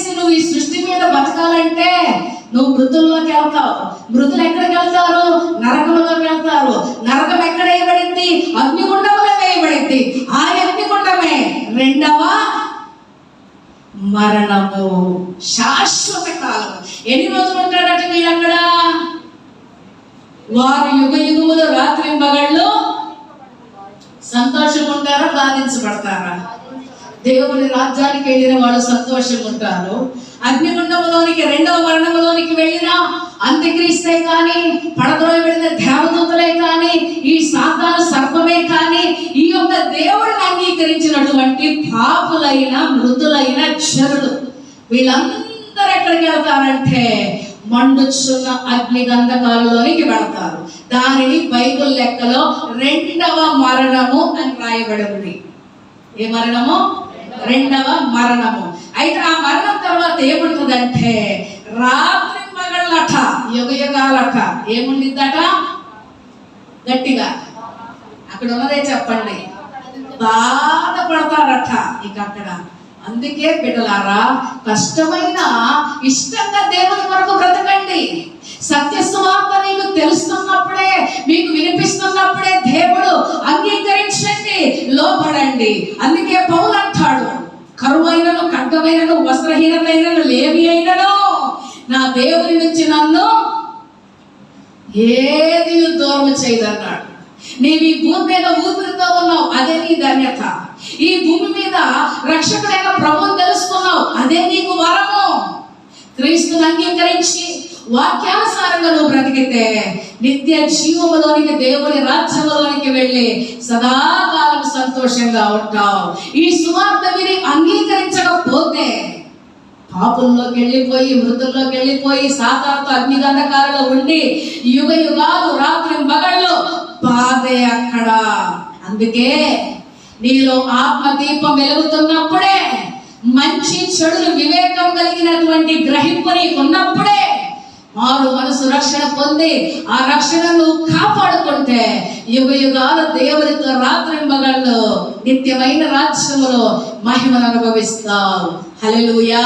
చేసి నువ్వు ఈ సృష్టి మీద బతకాలంటే నువ్వు మృతుల్లోకి వెళ్తావు. మృతులు ఎక్కడికి వెళ్తారు? నరకంలోకి వెళ్తారు. నరకం ఎక్కడ వేయబడింది? అగ్నిగుండంలో వేయబడింది. ఆ అగ్నిగుండమే రెండవ మరణము. శాశ్వత కాలం ఎన్ని రోజులు ఉంటాడట వీళ్ళు అక్కడ? వారు యుగ యుగములు రాత్రి మగళ్ళు సంతోషంగా ఉంటారా బాధించబడతారా? దేవుని రాజ్యానికి వెళ్ళిన వాళ్ళు సంతోషంగా ఉంటారు అగ్నిగుండములోనికి రెండవ మరణములోనికి వెళ్ళిన అంత్యక్రీస్తే కానీ పడద్రోయబడిన దేవదూతలే కానీ ఈ సాతాన సర్పమే కానీ ఈ యొక్క దేవుడిని అంగీకరించినటువంటి పాపులైన మృతులైన చెరుడు వీళ్ళందరూ ఎక్కడికి వెళ్తారంటే మండుచున్న అగ్ని గంధకాలలోనికి వెళతారు. దానిని బైబుల్ లెక్కలో రెండవ మరణము అని రాయబడి ఉంది. ఏ మరణము? రెండవ మరణము. అయితే ఆ మరణం తర్వాత ఏముంటుందంటే రాత్రి మగళ్ళట యుగ యుగాలట ఏముండిద్దట? గట్టిగా. అక్కడ ఉన్నదే చెప్పండి. బాధపడతారట ఇక అక్కడ. అందుకే బిడ్డలారా కష్టమైన ఇష్టంగా దేవుని కొరకు బ్రతకండి. సత్య సువార్త నీకు తెలుస్తున్నప్పుడే మీకు వినిపిస్తున్నప్పుడే దేవుడు అంగీకరించండి లోపడండి అందుకే పౌల అంటాడు కరువైనను ఖడ్గమైనను వస్త్రహీనతైనను లేవి అయినను నా దేవుని నుంచి నన్ను ఏది దూరం చేయదన్నాడు. నీవు ఈ భూమి మీద ఊపిరితో ఉన్నావు అదే నీ ధన్యత. ఈ భూమి మీద రక్షకుడైన ప్రభువు తెలుసుకున్నావు అదే నీకు వరము. క్రీస్తుని అంగీకరించి వాక్యానుసారంగా నువ్వు బ్రతికితే నిత్య జీవములోనికి దేవుని రాజ్యంలోనికి వెళ్ళి సదాకాలం సంతోషంగా ఉంటావు. ఈ సువార్త విని అంగీకరించకపోతే పాపుల్లోకి వెళ్ళిపోయి మృతుల్లోకి వెళ్ళిపోయి సాతాతో అగ్నిగంధకాలలో ఉండి యుగ యుగాలు రాత్రి మగళ్ళు బాధే అక్కడ. అందుకే నీలో ఆత్మ దీపం వెలుగుతున్నప్పుడే మంచి చెడులు వివేకం కలిగినటువంటి గ్రహింపు నీకు ఉన్నప్పుడే మారు మనసు రక్షణ పొంది ఆ రక్షణను కాపాడుకుంటే యుగ యుగాల దేవునితో రాత్రి మగళ్ళు నిత్యమైన రాజ్యములో మహిమను అనుభవిస్తావు. హల్లెలూయా.